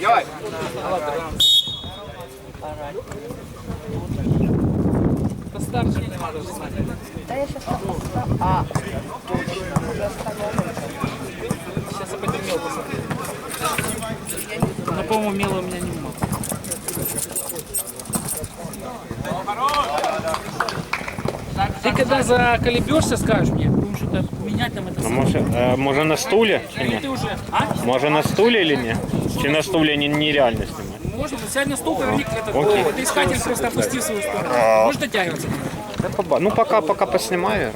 Давай. Постарше не можеш знати. Да я сейчас А, точно, уже остановлено. Сейчас я пойду мел посмотрю. Но, по-моему, мела у меня немного. Ты когда заколебешься, скажешь мне, будем что-то менять там это А самое. може, е, може на стулі чи Или ні? ты уже, а? Може на стулі чи ні? Чи на стулі ні- нереально знімати? Можно, сядь на стул, поверни этот, Окей. вот искатель просто опусти в свою сторону. Можешь дотягиваться? Та поба- Ну поки, поки поснімаю.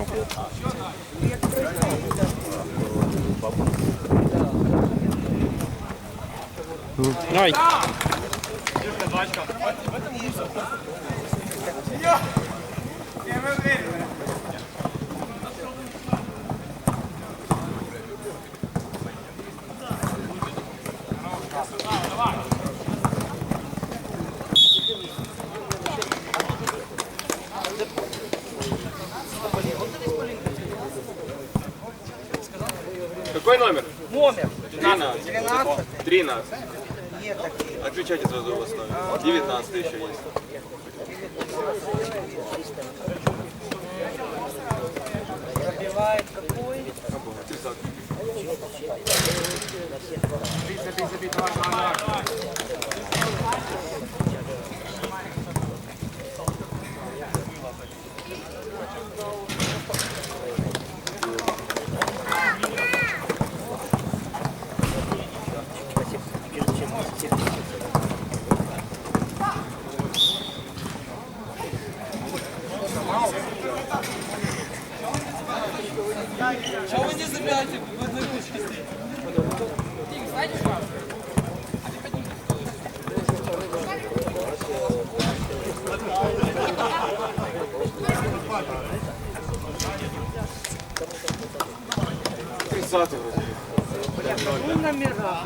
Ай. Какой номер? Номер 13. 13. 13. Нет такие. Отключайте сразу у вас номер. 19 еще есть. Пробивает какой? 30. Тридцатый вроде. Ну, номера.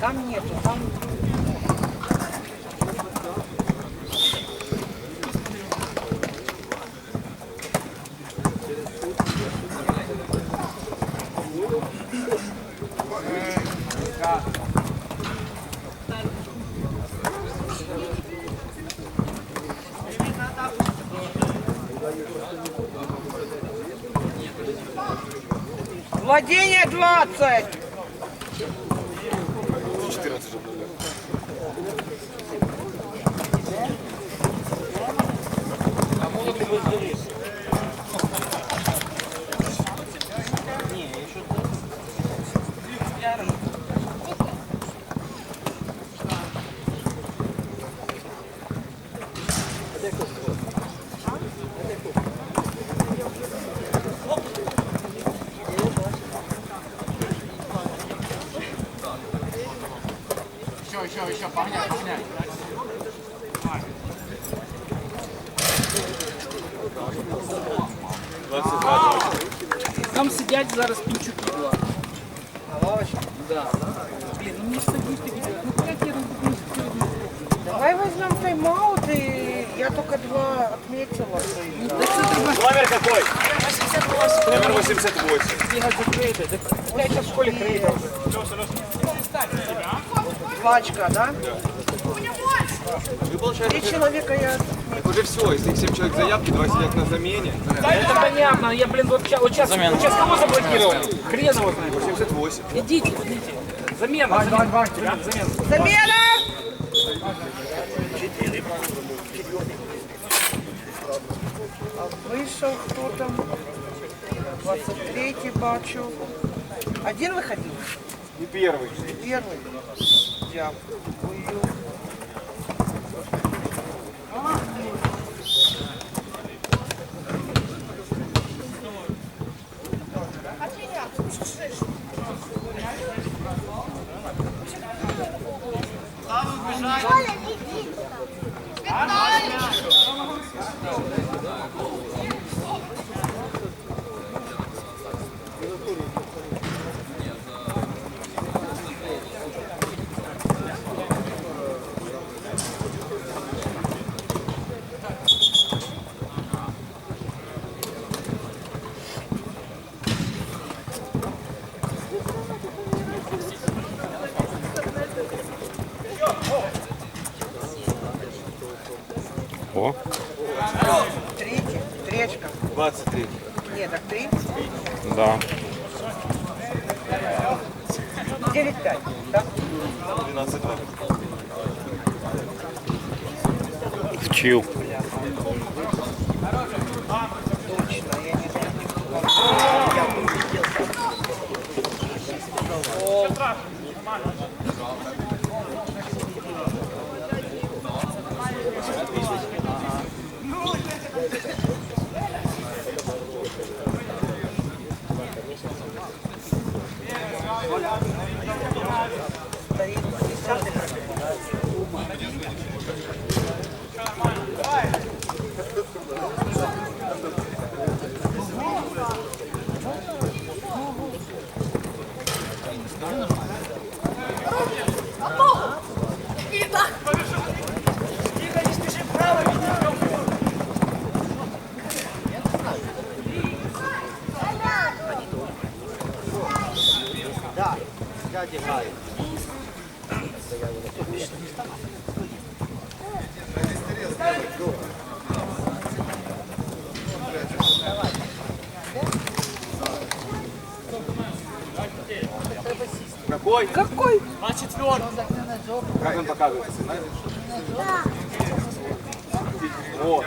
Там нету, там Владение 20. 14 же было. Еще, еще, еще, погнать, погнать. Там сидять зараз пінчуки два. На лавочке. Да. Блин, ну мне садись ты, ну как я разбуюсь перед Давай возьмем тайм-аут, и я только два отметила. Номер какой? Номер 88. бегать за крейдой. Да я сейчас в школе крейдер. Два очка, да? Вы получаете... Три человека я... Так уже все, если 7 человек заявки, два сидят на замене. Это понятно, я, блин, вот сейчас, вот сейчас, вот сейчас кого заблокировал? Хрен его знает. 78. Идите, идите. Замена, замена. Замена. Замена! Вышел кто там? 23-й бачу. Один выходил? И первый. Первый. Дякую. Там убежать. Нічого страшного, нормально. Какой? Какой? Как он показывается, знаешь? Вот.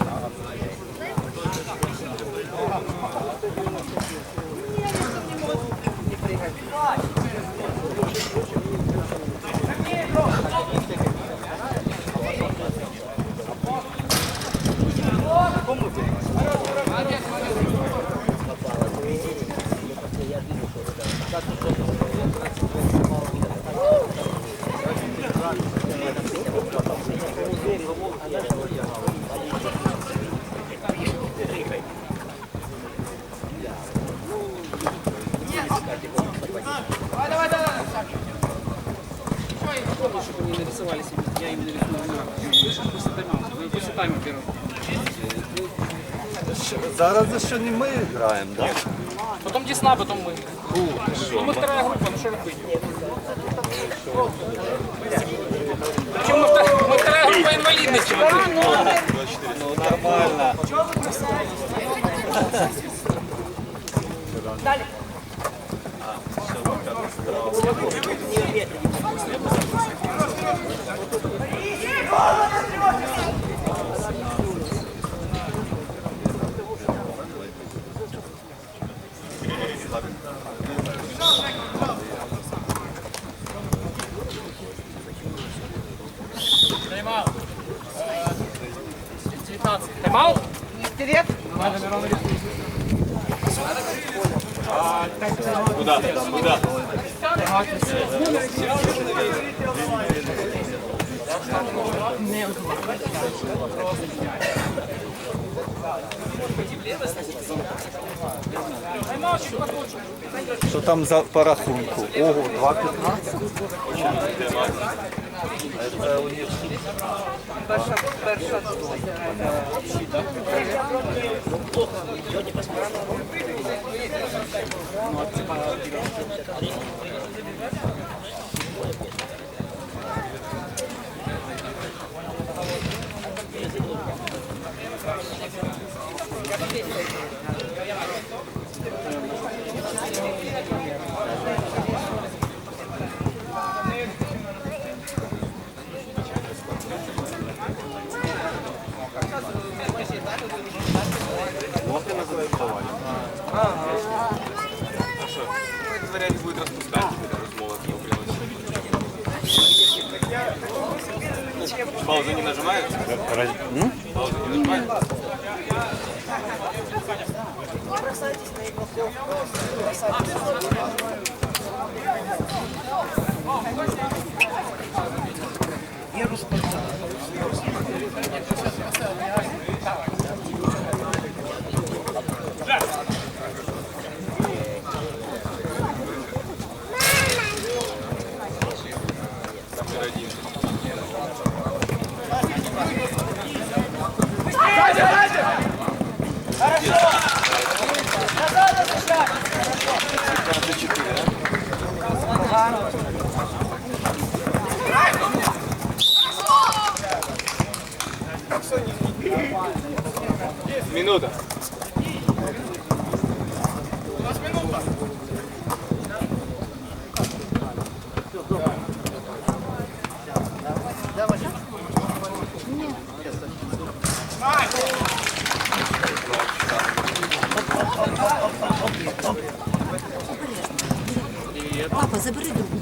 Gracias. Помню, чтобы они нарисовали себе. Я им нарисую после тайм-аута. Вы После тайма первого. Зараз за що не ми граємо, так? Потом Десна, потом мы. Ну, мы вторая группа, ну что робить? Причем мы, втор- мы вторая группа инвалидности. Ну нормально. Тайм-аут? Вперед. Куда? Куда? Що там за по рахунку? Ого, 2-15? Це у них Перша, перша Папа, забери другу.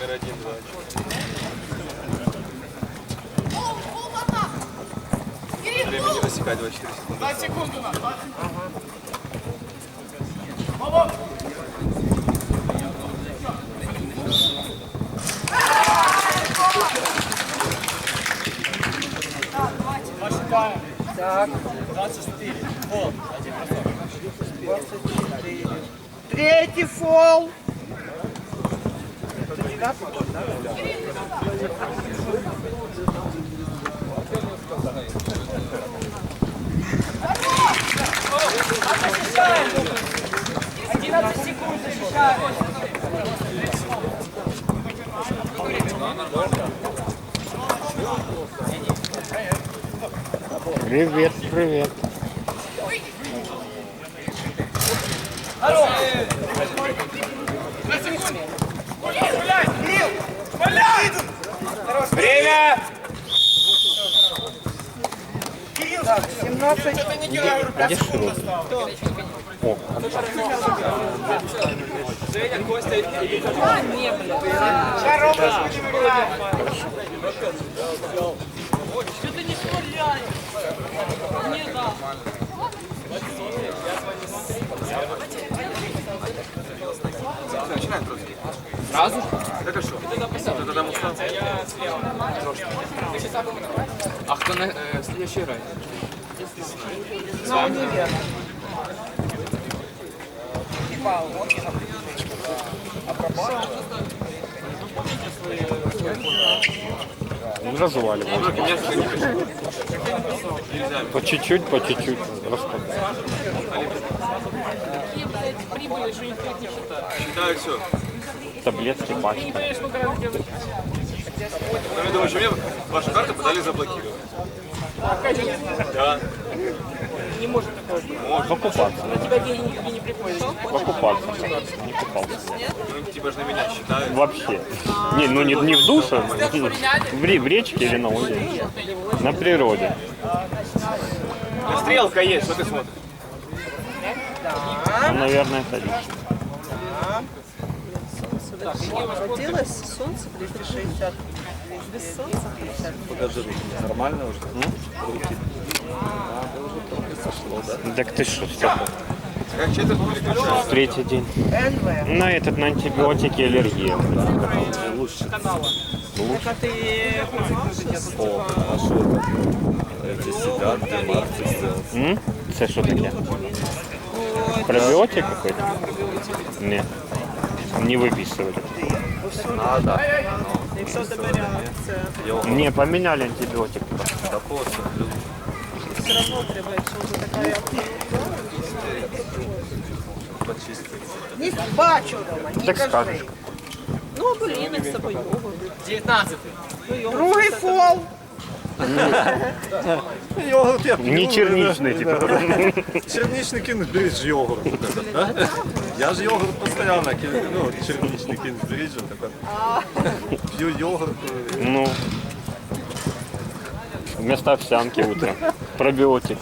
Номер один, два. Времени рассекать 24 секунды. Так. 24. Третий фол. Это девятый гол, да? Привет, привет. Время! Так, 17. Где широкий? О, Начинаем просто. Сразу? Да хорошо. Ты тогда устал. А кто на э, следующий играет? На универ. ну, разваливай. Руки, меня сюда не Нельзя. По чуть-чуть, по чуть-чуть. Распад. Считаю все. Таблетки, пачка. Но я думаю, что мне вашу карту подали заблокировать. Да. Покупаться. На тебя деньги не приходят. Покупаться. Не купался. Ну, типа же на меня считают. Вообще. Не, ну не, не в душе, в, в речке или на озере. На природе. Стрелка есть, что ты смотришь? Ну, наверное, это лично. Схватилось солнце 260. Без солнца 50. Покажи руки. Нормально уже? Руки. Так ты что? Третий день. На этот на антибиотики аллергия. Лучше. Это ты О, а что это? Эти сидят, где Марти сделал. М? Це що таке? Пробіотик какой-то? Ні. Не виписували. А, да. Не, поменяли антибиотик. Так ось, люди. Все равно треба, якщо вже така Почистити. Не бачу дома, не Так кажи. скажеш. Ну, блін, з тобою йогурт. 19. Другий фол. Йогурт я Не черничний, типу. Черничный кинуть, берись же йогурт. А? Я же йогурт постоянно кину, ну, черничный кинуть, берись же такой. Пью йогурт. э, Ну. Вместо овсянки утром. Пробиотик.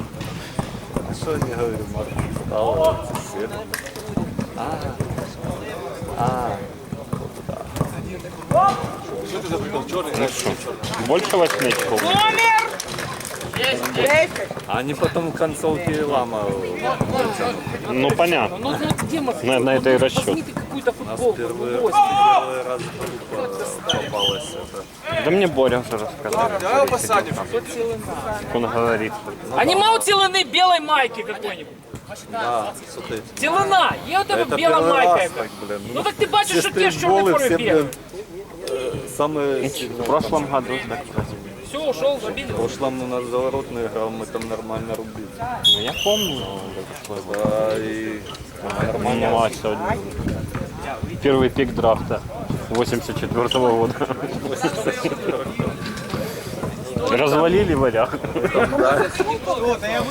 Что я не говорю, Марк? Сыр. А, а, Что ты запрыгал? Черный, Ну что, больше восьми очков? Номер 10. а они потом концовки лама Ну понятно. Ну, ну? На, на это и расчет Возьми ты какую-то футболку. первый, брось. первый раз группа попалась. Это. Да мне Боря уже рассказал. Давай его посадим. как Он говорит. А нема у Целины белой майки какой-нибудь? Да, смотрите. Целина, є у тебе Это біла первый майка. раз яка? так, блин. Ну так ти бачиш, все що ти з чорною стрейкболы, формі все, бігаєш. блин, э, самые В прошлом году так вроде. Все, ушел, забили. В прошлом у нас заворотный играл, мы там нормально рубили. Ну я помню. Да, и нормально. Ну а сегодня первый пик драфта 84 года. Развалили варяг.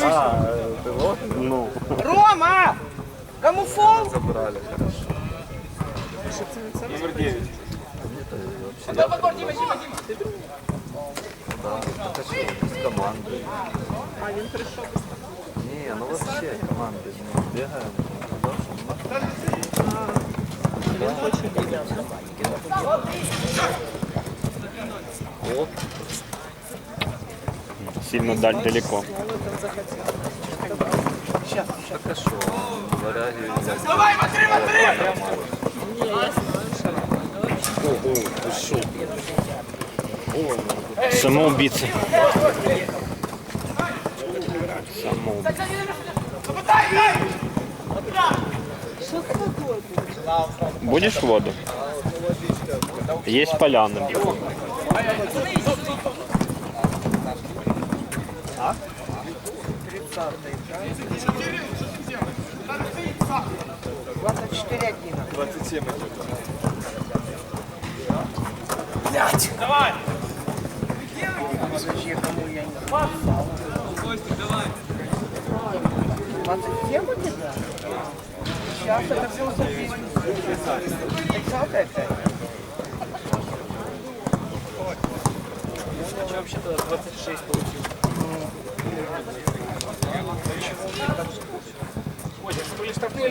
А, Ну, Рома! Камуфол! забрали. Номер 9. З команди. А, він прийшов. Ні, ну вообще команди. Ну, бігаємо. сильно даль далеко. Так а що? Варяги. Ого, ти що? Самоубийцы. Самоубийцы. Будешь воду? Есть поляны. Двадцать четыре один. 27 идет. Подожди, кому я не написал. 27 один, да? Сейчас все записано. 30 опять. Ой, это были штрафные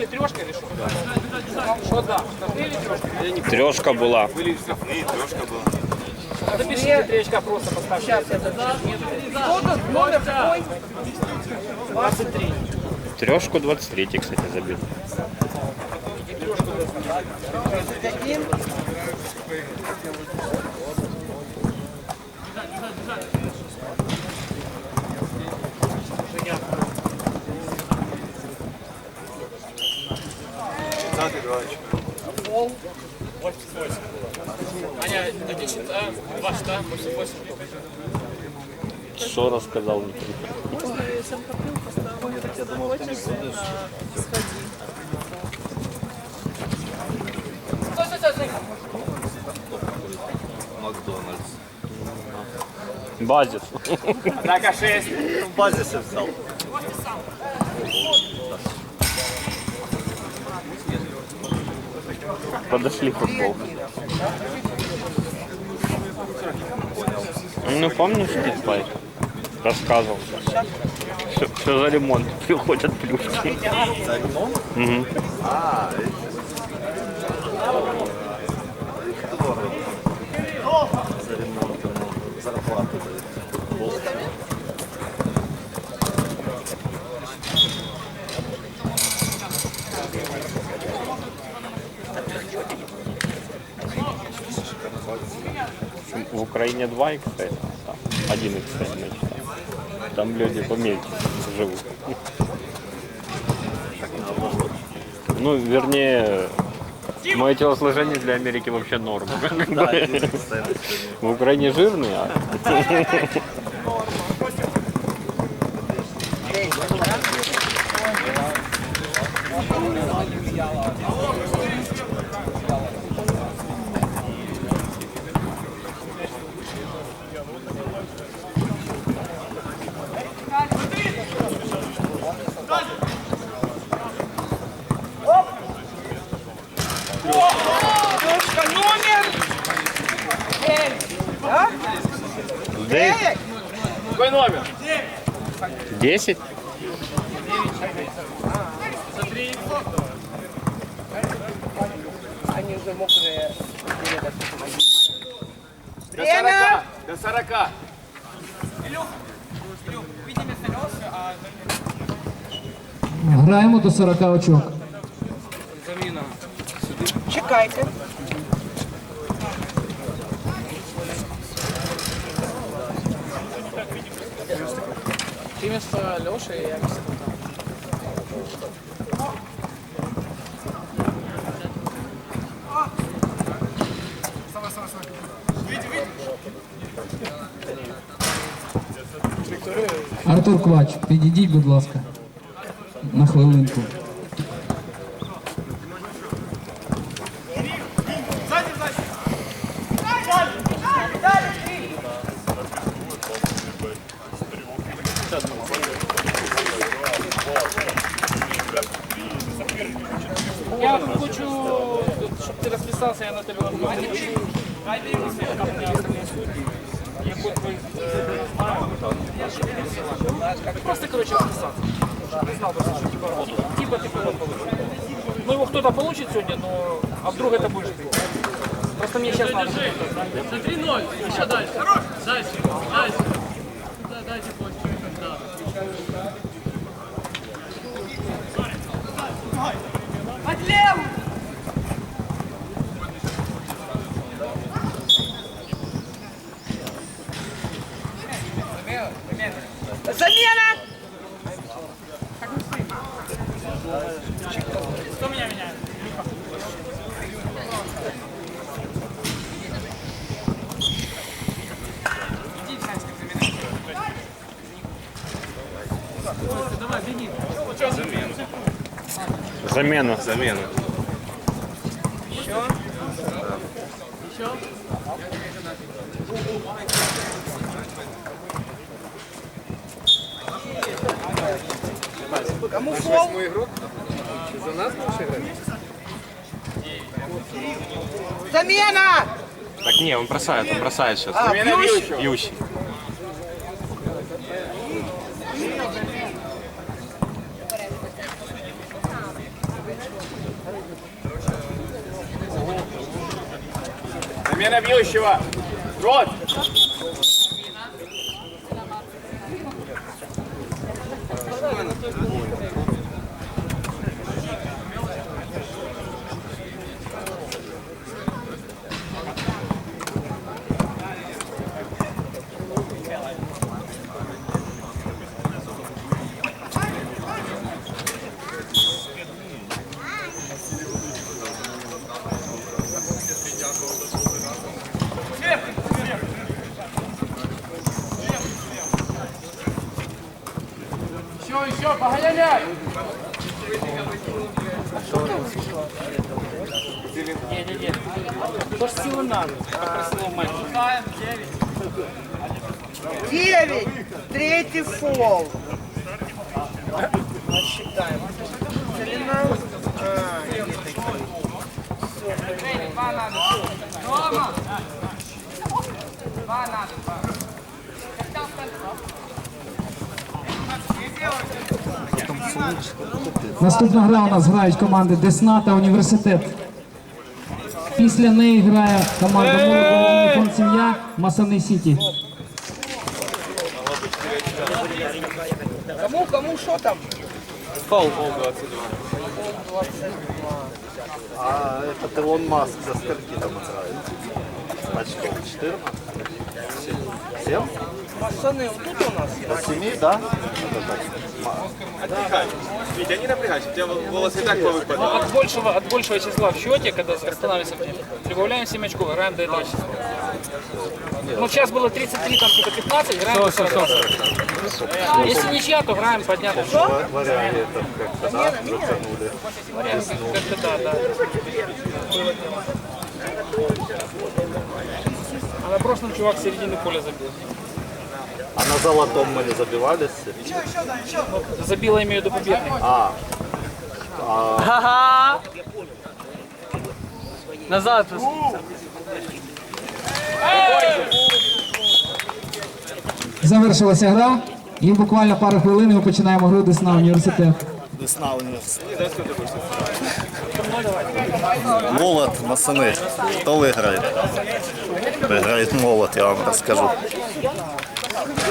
трешка была. Были трешка была. Запишите три просто поставьте. Сейчас это номер какой? 23. Трешку 23, кстати, забил. 31. Пятнадцатый, два очка. Аня, один счет, а? Два счета, 88. Что рассказал Никита? Макдональдс. Базис. Атака 6. В базисе взял. Подошли футбол. Ну, помнишь, Китпайк? Рассказывал. Все, все за ремонт. Приходят плюшки. За ремонт? Мгм. А, их дорого. За ремонт, ну, зарплату. В Украине 2 икса, там 1 икса, значит. Там люди помельче живут. Ну, вернее, мое телосложение для Америки вообще норм. В Украине жирный, а 10? Они уже мокрые. До Время. 40. До 40. Граємо до 40 очок. Замена. Чекайте. Ты вместо Леши, я вместо Артур Квач, підійдіть, будь ласка. На хвилинку. Ну его кто-то получит сегодня, но а вдруг это будешь ты? Просто мне сейчас надо. На 3-0. Еще дальше. Дальше. Дальше. Да, дайте больше. Да. Замена! Кто меня меняет? Замена. Замена. Кому фол? Замена! Так не, он бросает, он бросает сейчас. А. Замена бьющего. Вот. Еще, еще, погоняй! Не-не-не. То ж силы надо. Матч. Девять! Третий фол. Считаем. Целина. А, есть такие. Наступна гра у нас грають команди Десна та Університет. Після неї грає команда Сім'я Масани Сіті. Кому, кому, что там? А это Илон Маск за скольки там играет? Очков 14? 7? Пацаны, вот тут у нас. До 7, да? Отдыхай. Витя, не напрягайся, у тебя волосы и так повыпадают. от большего, от большего числа в счете, когда останавливаемся прибавляем 7 очков, играем до этого числа. Ну, сейчас было 33, там типа 15, играем до 40. Если ничья, то играем поднятым счетом. В варяге там как-то, да, затянули. Как-то да, да. А на прошлом чувак середины поля забил. А на золотом мы не забивались? Забил, я имею в виду победный. А, Ага. Назад. Завершилася гра. І буквально пару хвилин ми починаємо гру Десна Університет. Весна университет. Молот, масаны. Кто выиграет? Выиграет молот, я вам расскажу.